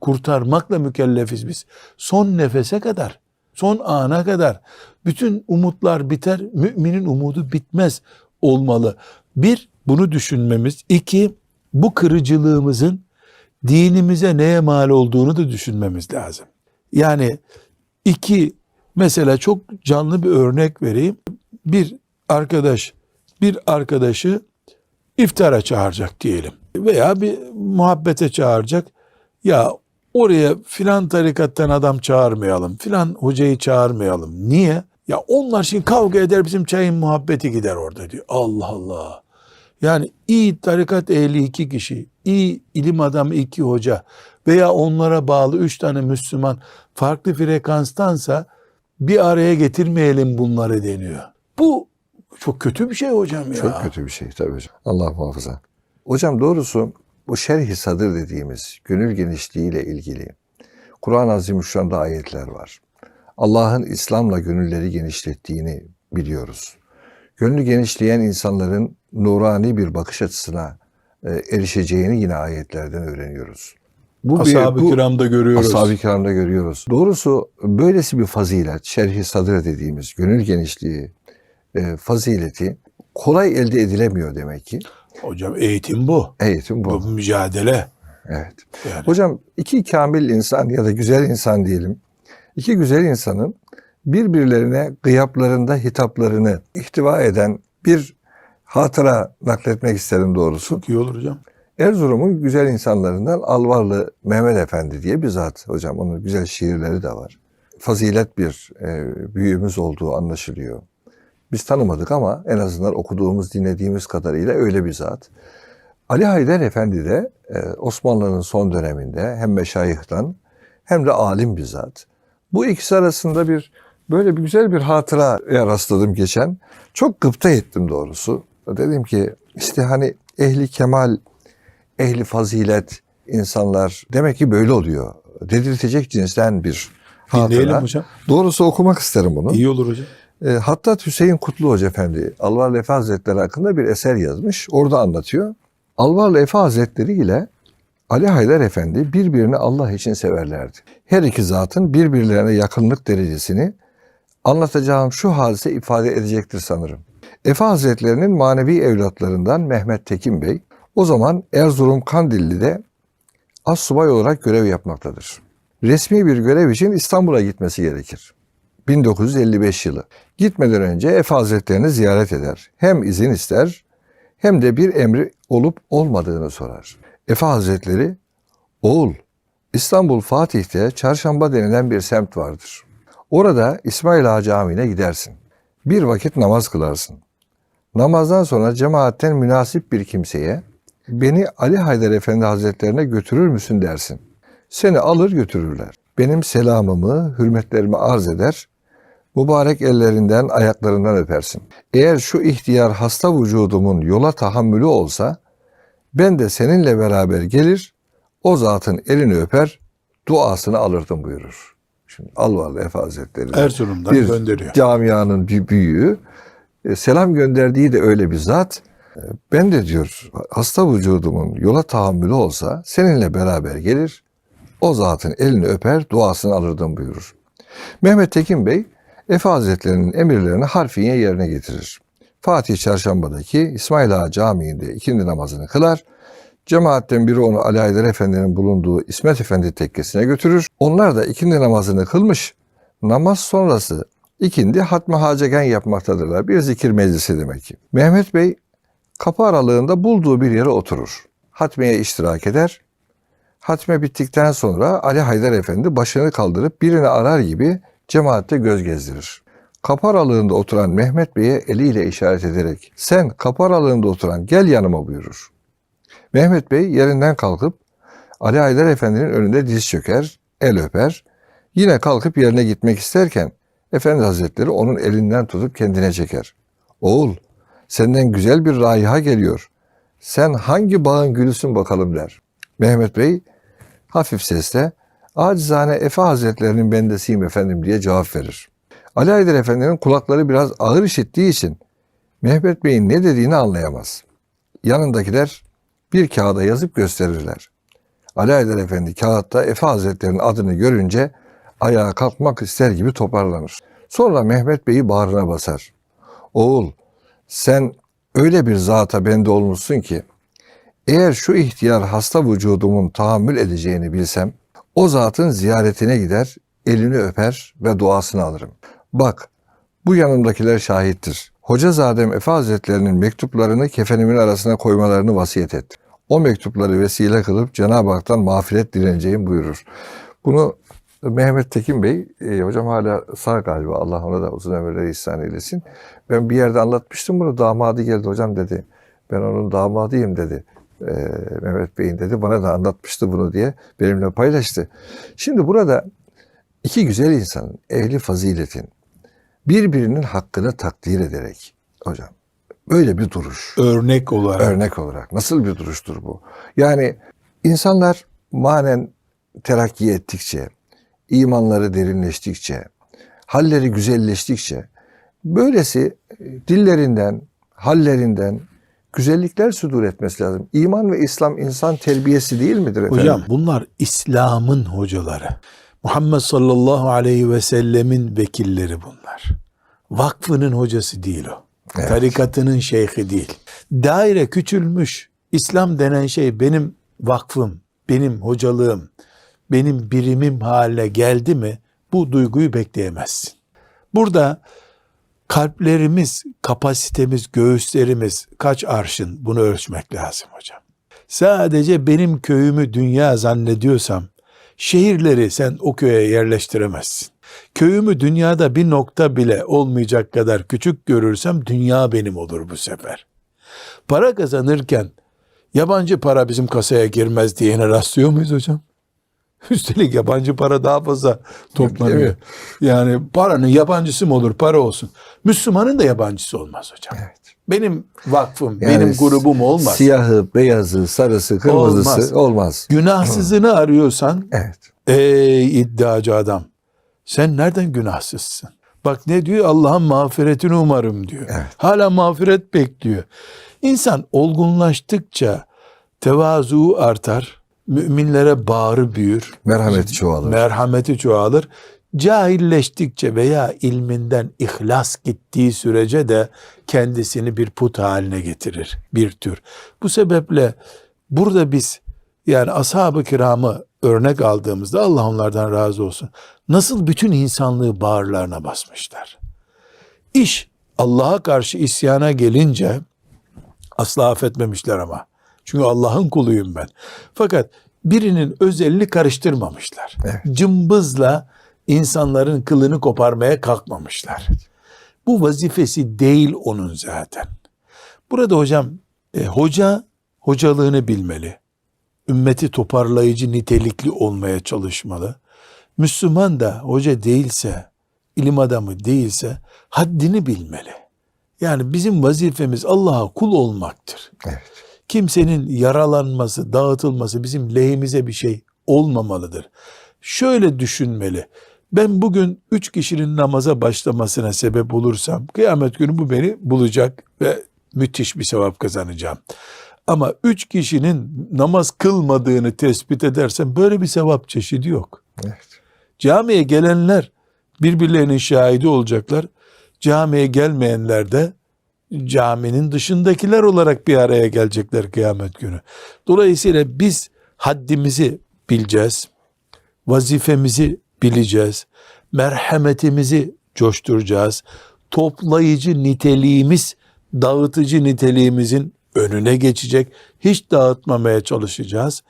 kurtarmakla mükellefiz biz. Son nefese kadar, son ana kadar bütün umutlar biter, müminin umudu bitmez olmalı. Bir, bunu düşünmemiz. İki, bu kırıcılığımızın dinimize neye mal olduğunu da düşünmemiz lazım. Yani iki, mesela çok canlı bir örnek vereyim. Bir arkadaş, bir arkadaşı iftara çağıracak diyelim. Veya bir muhabbete çağıracak. Ya oraya filan tarikattan adam çağırmayalım. Filan hocayı çağırmayalım. Niye? Ya onlar şimdi kavga eder bizim çayın muhabbeti gider orada diyor. Allah Allah. Yani iyi tarikat ehli iki kişi, iyi ilim adamı iki hoca veya onlara bağlı üç tane Müslüman farklı frekanstansa bir araya getirmeyelim bunları deniyor. Bu çok kötü bir şey hocam ya. Çok kötü bir şey tabii hocam. Allah muhafaza. Hocam doğrusu bu şerh-i sadır dediğimiz gönül genişliğiyle ilgili Kur'an-ı Azimüşşan'da ayetler var. Allah'ın İslam'la gönülleri genişlettiğini biliyoruz. Gönlü genişleyen insanların nurani bir bakış açısına e, erişeceğini yine ayetlerden öğreniyoruz. Bu bir- Ashab-ı bu- kiramda görüyoruz. Ashab-ı kiramda görüyoruz. Doğrusu böylesi bir fazilet, şerh-i sadır dediğimiz gönül genişliği, e, fazileti kolay elde edilemiyor demek ki. Hocam eğitim bu. Eğitim bu. Bu mücadele. Evet. Yani. Hocam iki kamil insan ya da güzel insan diyelim. İki güzel insanın birbirlerine gıyaplarında hitaplarını ihtiva eden bir hatıra nakletmek isterim doğrusu. Çok iyi olur hocam. Erzurum'un güzel insanlarından Alvarlı Mehmet Efendi diye bir zat hocam. Onun güzel şiirleri de var. Fazilet bir e, büyüğümüz olduğu anlaşılıyor. Biz tanımadık ama en azından okuduğumuz, dinlediğimiz kadarıyla öyle bir zat. Ali Haydar Efendi de e, Osmanlı'nın son döneminde hem meşayihtan hem de alim bir zat. Bu ikisi arasında bir böyle bir güzel bir hatıraya rastladım geçen. Çok gıpta ettim doğrusu. Dedim ki işte hani ehli kemal, ehli fazilet insanlar demek ki böyle oluyor. Dedirtecek cinsten bir Dinleyelim hatıra. hocam. Doğrusu okumak isterim bunu. İyi olur hocam. E, Hattat Hüseyin Kutlu Hoca Efendi Alvarlı Efe Hazretleri hakkında bir eser yazmış. Orada anlatıyor. Alvarlı Efe Hazretleri ile Ali Haydar Efendi birbirini Allah için severlerdi. Her iki zatın birbirlerine yakınlık derecesini anlatacağım şu hadise ifade edecektir sanırım. Efe Hazretlerinin manevi evlatlarından Mehmet Tekin Bey o zaman Erzurum Kandilli'de assubay olarak görev yapmaktadır. Resmi bir görev için İstanbul'a gitmesi gerekir. 1955 yılı. Gitmeden önce Efe Hazretlerini ziyaret eder. Hem izin ister hem de bir emri olup olmadığını sorar. Efe Hazretleri, oğul İstanbul Fatih'te Çarşamba denilen bir semt vardır. Orada İsmail Ağa Camii'ne gidersin. Bir vakit namaz kılarsın. Namazdan sonra cemaatten münasip bir kimseye beni Ali Haydar Efendi Hazretlerine götürür müsün dersin. Seni alır götürürler. Benim selamımı, hürmetlerimi arz eder. Mübarek ellerinden, ayaklarından öpersin. Eğer şu ihtiyar hasta vücudumun yola tahammülü olsa, ben de seninle beraber gelir, o zatın elini öper, duasını alırdım buyurur. Şimdi Alvarlı Efe Hazretleri Erzurum'dan bir gönderiyor. camianın bir büyüğü. E, selam gönderdiği de öyle bir zat. E, Ben de diyor hasta vücudumun yola tahammülü olsa seninle beraber gelir, o zatın elini öper, duasını alırdım buyurur. Mehmet Tekin Bey, Efe Hazretleri'nin emirlerini harfiyen yerine getirir. Fatih Çarşamba'daki İsmail Ağa Camii'nde ikindi namazını kılar. Cemaatten biri onu Ali Haydar Efendi'nin bulunduğu İsmet Efendi tekkesine götürür. Onlar da ikindi namazını kılmış. Namaz sonrası ikindi hatme hacegen yapmaktadırlar. Bir zikir meclisi demek ki. Mehmet Bey kapı aralığında bulduğu bir yere oturur. Hatmeye iştirak eder. Hatme bittikten sonra Ali Haydar Efendi başını kaldırıp birini arar gibi cemaatte göz gezdirir. Kapı aralığında oturan Mehmet Bey'e eliyle işaret ederek sen kapı aralığında oturan gel yanıma buyurur. Mehmet Bey yerinden kalkıp Ali Haydar Efendi'nin önünde diz çöker, el öper. Yine kalkıp yerine gitmek isterken Efendi Hazretleri onun elinden tutup kendine çeker. Oğul senden güzel bir raiha geliyor. Sen hangi bağın gülüsün bakalım der. Mehmet Bey hafif sesle acizane Efe Hazretlerinin bendesiyim efendim diye cevap verir. Ali Haydar Efendi'nin kulakları biraz ağır işittiği için Mehmet Bey'in ne dediğini anlayamaz. Yanındakiler bir kağıda yazıp gösterirler. Ali Haydar Efendi kağıtta Efe Hazretleri'nin adını görünce ayağa kalkmak ister gibi toparlanır. Sonra Mehmet Bey'i bağrına basar. Oğul sen öyle bir zata bende olmuşsun ki eğer şu ihtiyar hasta vücudumun tahammül edeceğini bilsem o zatın ziyaretine gider, elini öper ve duasını alırım. Bak bu yanımdakiler şahittir. Hoca Zadem Efe Hazretlerinin mektuplarını kefenimin arasına koymalarını vasiyet etti. O mektupları vesile kılıp Cenab-ı Hak'tan mağfiret dileneceğim buyurur. Bunu Mehmet Tekin Bey, e, hocam hala sağ galiba Allah ona da uzun ömürler ihsan eylesin. Ben bir yerde anlatmıştım bunu damadı geldi hocam dedi. Ben onun damadıyım dedi. E, Mehmet Bey'in dedi bana da anlatmıştı bunu diye benimle paylaştı. Şimdi burada iki güzel insanın ehli faziletin birbirinin hakkını takdir ederek hocam böyle bir duruş Örnek olarak. örnek olarak nasıl bir duruştur bu? Yani insanlar manen terakki ettikçe, imanları derinleştikçe, halleri güzelleştikçe böylesi dillerinden, hallerinden güzellikler sudur etmesi lazım. İman ve İslam insan terbiyesi değil midir efendim? Hocam bunlar İslam'ın hocaları. Muhammed sallallahu aleyhi ve sellemin vekilleri bunlar. Vakfının hocası değil o. Evet. Tarikatının şeyhi değil. Daire küçülmüş. İslam denen şey benim vakfım, benim hocalığım, benim birimim haline geldi mi bu duyguyu bekleyemezsin. Burada kalplerimiz, kapasitemiz, göğüslerimiz kaç arşın bunu ölçmek lazım hocam. Sadece benim köyümü dünya zannediyorsam şehirleri sen o köye yerleştiremezsin. Köyümü dünyada bir nokta bile olmayacak kadar küçük görürsem dünya benim olur bu sefer. Para kazanırken yabancı para bizim kasaya girmez diyene rastlıyor muyuz hocam? Üstelik yabancı para daha fazla toplanıyor. Yani paranın yabancısı mı olur para olsun. Müslümanın da yabancısı olmaz hocam. Evet. Benim vakfım, Yani benim grubum olmaz. Siyahı, beyazı, sarısı, kırmızısı olmaz. Günahsızını arıyorsan Evet. ey iddiacı adam sen nereden günahsızsın? Bak ne diyor Allah'ın mağfiretini umarım diyor. Evet. Hala mağfiret bekliyor. İnsan olgunlaştıkça tevazu artar, müminlere bağrı büyür, Merhameti çoğalır. merhameti çoğalır. Cahilleştikçe veya ilminden ihlas gittiği sürece de kendisini bir put haline getirir. Bir tür. Bu sebeple burada biz yani ashab-ı kiramı örnek aldığımızda Allah onlardan razı olsun. Nasıl bütün insanlığı bağırlarına basmışlar. İş Allah'a karşı isyana gelince asla affetmemişler ama. Çünkü Allah'ın kuluyum ben. Fakat birinin özelini karıştırmamışlar. Evet. Cımbızla insanların kılını koparmaya kalkmamışlar. Bu vazifesi değil onun zaten. Burada hocam e, hoca hocalığını bilmeli. Ümmeti toparlayıcı nitelikli olmaya çalışmalı. Müslüman da hoca değilse, ilim adamı değilse haddini bilmeli. Yani bizim vazifemiz Allah'a kul olmaktır. Evet. Kimsenin yaralanması, dağıtılması bizim lehimize bir şey olmamalıdır. Şöyle düşünmeli. Ben bugün üç kişinin namaza başlamasına sebep olursam kıyamet günü bu beni bulacak ve müthiş bir sevap kazanacağım. Ama üç kişinin namaz kılmadığını tespit edersem böyle bir sevap çeşidi yok. Evet. Camiye gelenler birbirlerinin şahidi olacaklar. Camiye gelmeyenler de caminin dışındakiler olarak bir araya gelecekler kıyamet günü. Dolayısıyla biz haddimizi bileceğiz. Vazifemizi bileceğiz. Merhametimizi coşturacağız. Toplayıcı niteliğimiz dağıtıcı niteliğimizin önüne geçecek. Hiç dağıtmamaya çalışacağız.